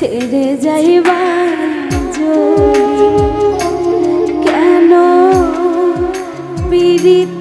ছেড়ে যাইবা কেন পীড়িত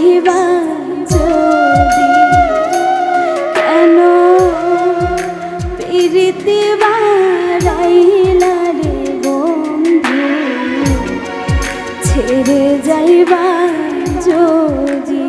চাহিবা যদি কেন প্রীতি বাড়াইলা রে বন্ধু ছেড়ে যাইবা যদি।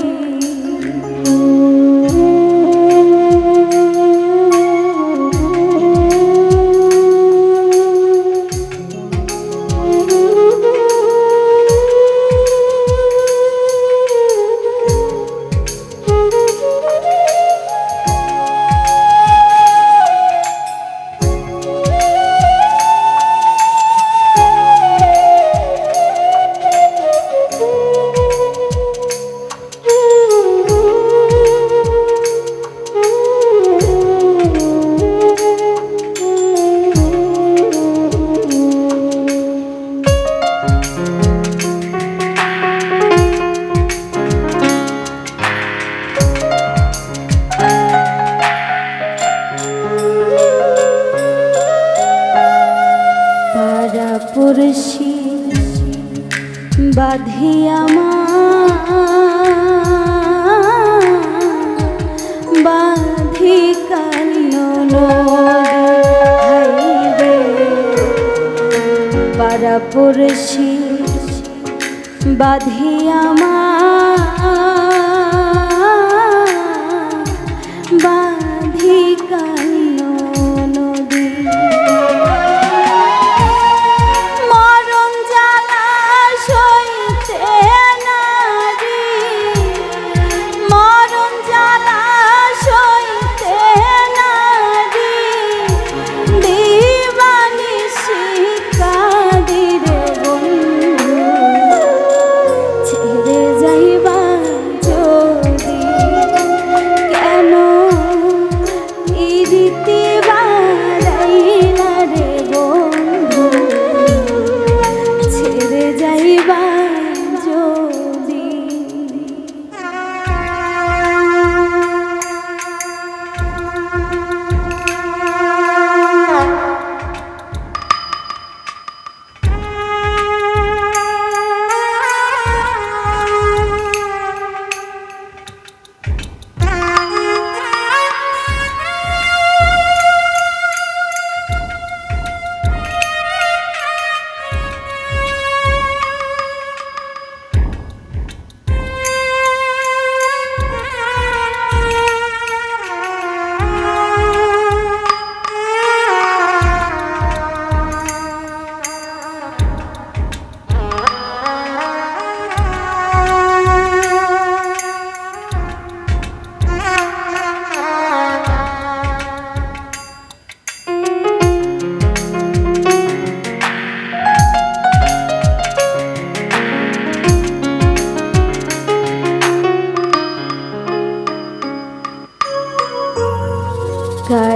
বাঁধিয়া মা বাঁধি কান্ন পারা পড়েছি বাঁধিয়া মা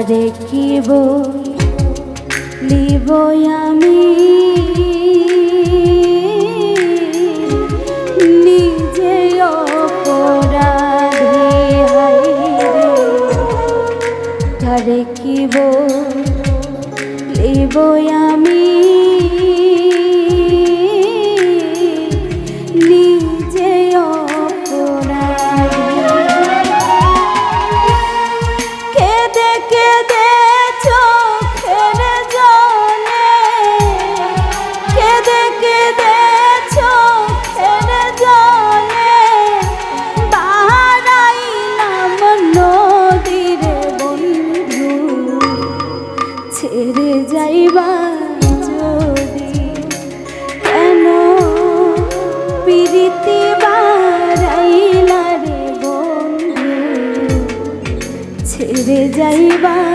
কি লিব আমি। নিজে অপরাধী হাইরে দেখিব লিব আমি যাইবা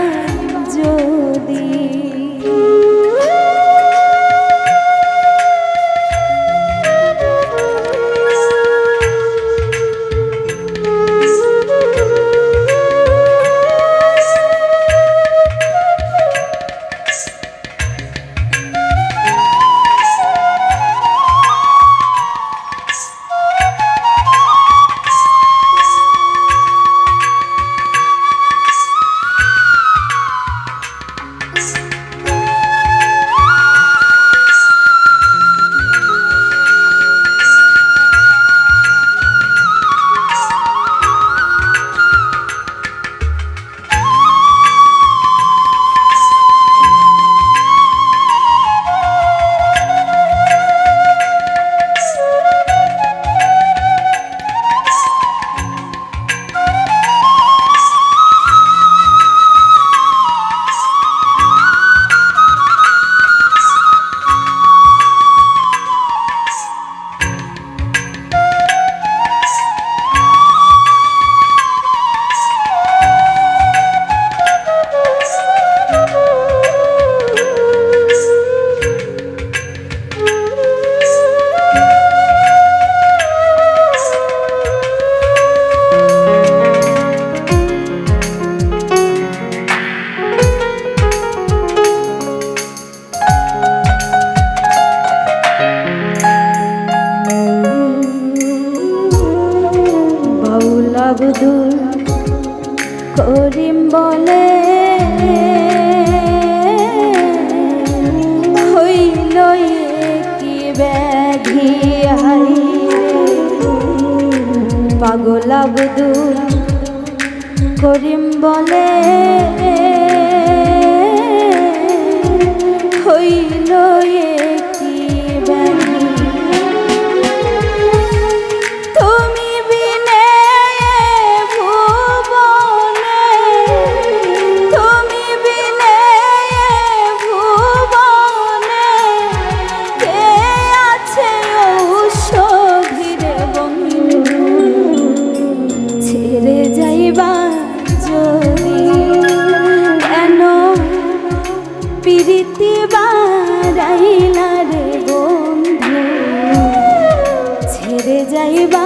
বলে। হইল কি ব্যাধি হাই পাগল আব্দুল করিম বলে। হইল প্রীতি বাড়াইলা রে বন্ধু ছেড়ে যাইবা